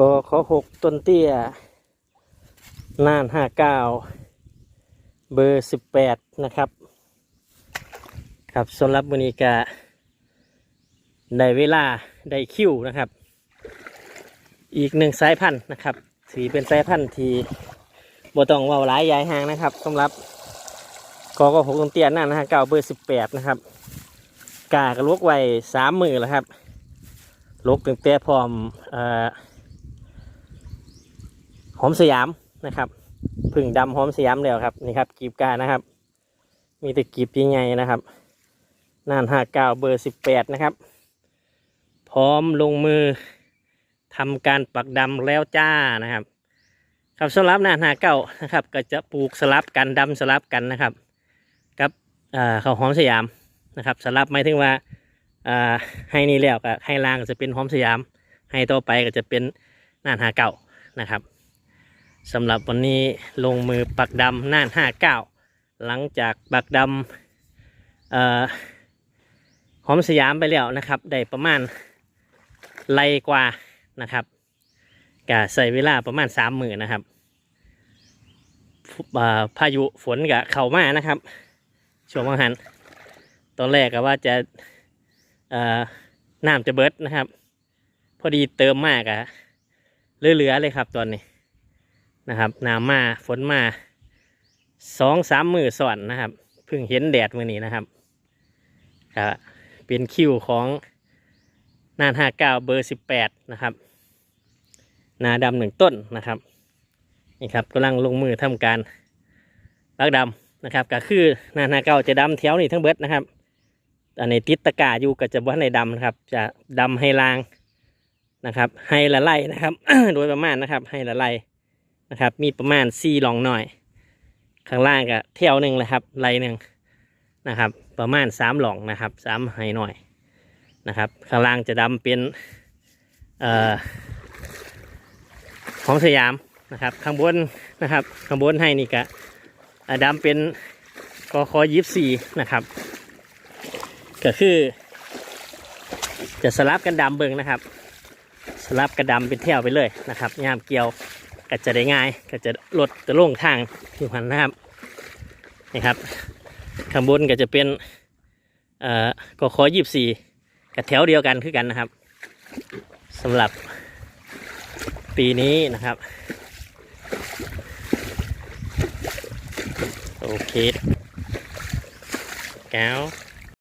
ก็ขอหกต้นเตี้ย น่านห้าเก้าเบอร์สิบแปดนะครับ ครับสำหรับมือนีกะได้เวลาได้คิวนะครับ อีกหนึ่งสายพันธุ์นะครับถือเป็นสายพันธุ์ที่บต้องว่าหลายยายหางนะครับสำหรับกอก็หกต้นเตี้ยน่านห้าเก้าเบอร์สิบแปดนะครับกากระลวกไว้สามมือแล้วครับลกตั้งแต่พร้อมเอ่อ หอมสยามนะครับพึ่งดำหอมสยามแล้วครับนี่ครับกีบกานะครับ มีแต่กีบยังไงนะครับน่านห้าเก้าเบอร์สิบแปดนะครับ พร้อมลงมือทำการปักดำแล้วจ้านะครับ ครับสำหรับน่านห้าเก้านะครับ ก็จะปลูกสลับกันดำสลับกันนะครับ กับเอ่อข้าวหอมสยามนะครับสลับหมายถึงว่าอ่าให้นี่แล้วก็ให้ล่างจะเป็นหอมสยาม ให้ต่อไปก็จะเป็นน่านหาเก่านะครับ สำหรับวันนี้ลงมือปักดำน่านห้าเก้าหลังจากปักดำออหอมสยามไปแล้วนะครับ ได้ประมาณไลกว่านะครับก็ใส่เวลาประมาณสามหมื่นนะครับอ่าพายุฝนก็เข้ามานะครับ ช่วงวังหัน ตอนแรกก็ว่าจะน้ำจะเบิดนะครับ พอดีเติมมากอะเหลือๆเลยครับตอนนี้ นะครับน้ำมาฝนมาสองสามมือสอนนะครับเพิ่งเห็นแดดมือนี้นะครับก็เป็นคิวของนานห้าเก้าเบอร์สิบแปดนะครับ นาดำหนึ่งต้นนะครับนี่ครับกำลังลงมือทำการปักดำนะครับ ก็คือนานาเก่าจะดำแถวนี้ทั้งเบิดนะครับอันนี้ติดตะกร้าอยู่ก็จะบ่าในดำนะครับ จะดำให้ลางนะครับ ให้ละไล่นะครับ โดยประมาณนะครับ ให้ละไล่ นะครับ มีประมาณสี่หลองหน่อย ข้างล่างก็แถวหนึ่งเลยครับไล่หนึ่งนะครับ ประมาณสามหลองนะครับสามให้หน่อยนะครับ ข้างล่างจะดำเป็นเอ่อของสยามนะครับ ข้างบนนะครับ ข้างบนให้นี่ก็อะดำเป็นกคอยิบสี่นะครับ ก็คือจะสลับกันดำเบิงนะครับ สลับกันดำเป็นแถวไปเลยนะครับยามเกี่ยว ก็จะได้ง่ายก็จะลดจะลงทางอยู่หันนะครับนี่ครับข้างบนก็จะเป็นเอ่อกคยิบสี่กับแถวเดียวกันคือกันนะครับสำหรับปีนี้นะครับโอเคแก้ว